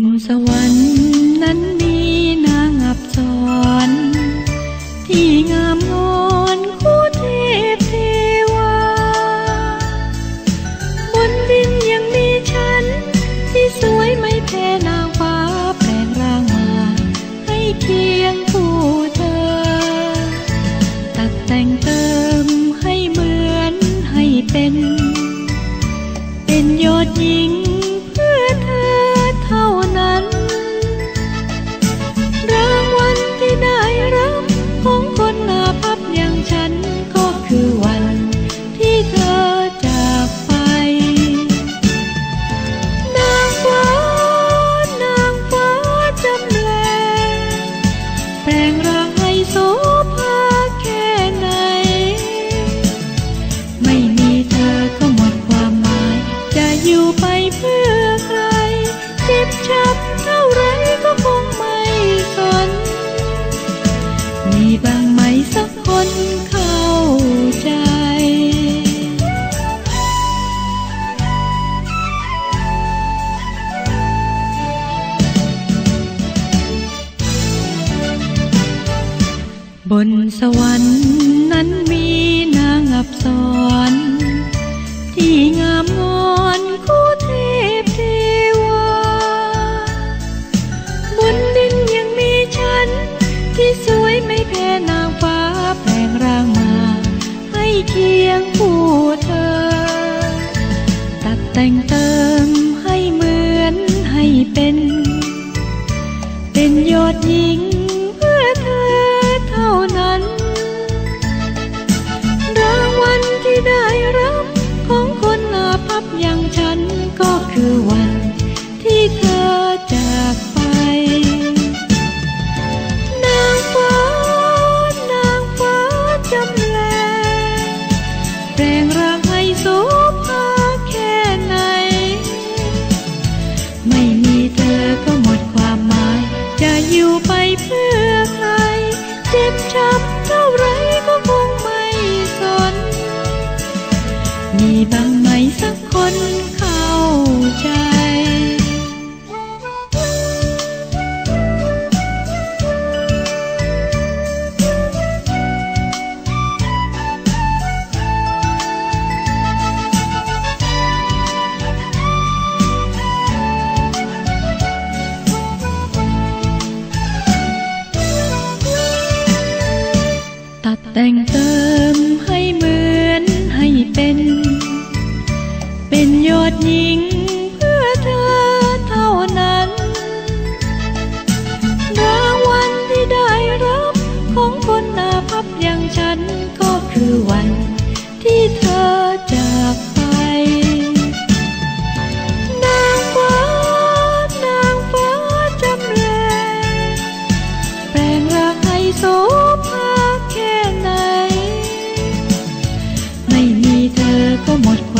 นสวรรค์นั้นมีนางอับจอนที่งามงอนคู่เทพเทวา บนดินยังมีฉัน ที่สวยไม่แพ้นางฟ้าแปลงร่างมา ให้เคียงคู่เธอ ตัดแต่งเติมให้เหมือนให้เป็น เป็นยอดยิง ชัดเท่าไรก็คงไม่สน มีบางไหมสักคนเข้าใจบนสวรรค์นั้นมีนางอับสอ พียงผู้เธอ ตัดแต่งเติมให้เหมือนให้เป็น เป็นยอดหญิง Just. amor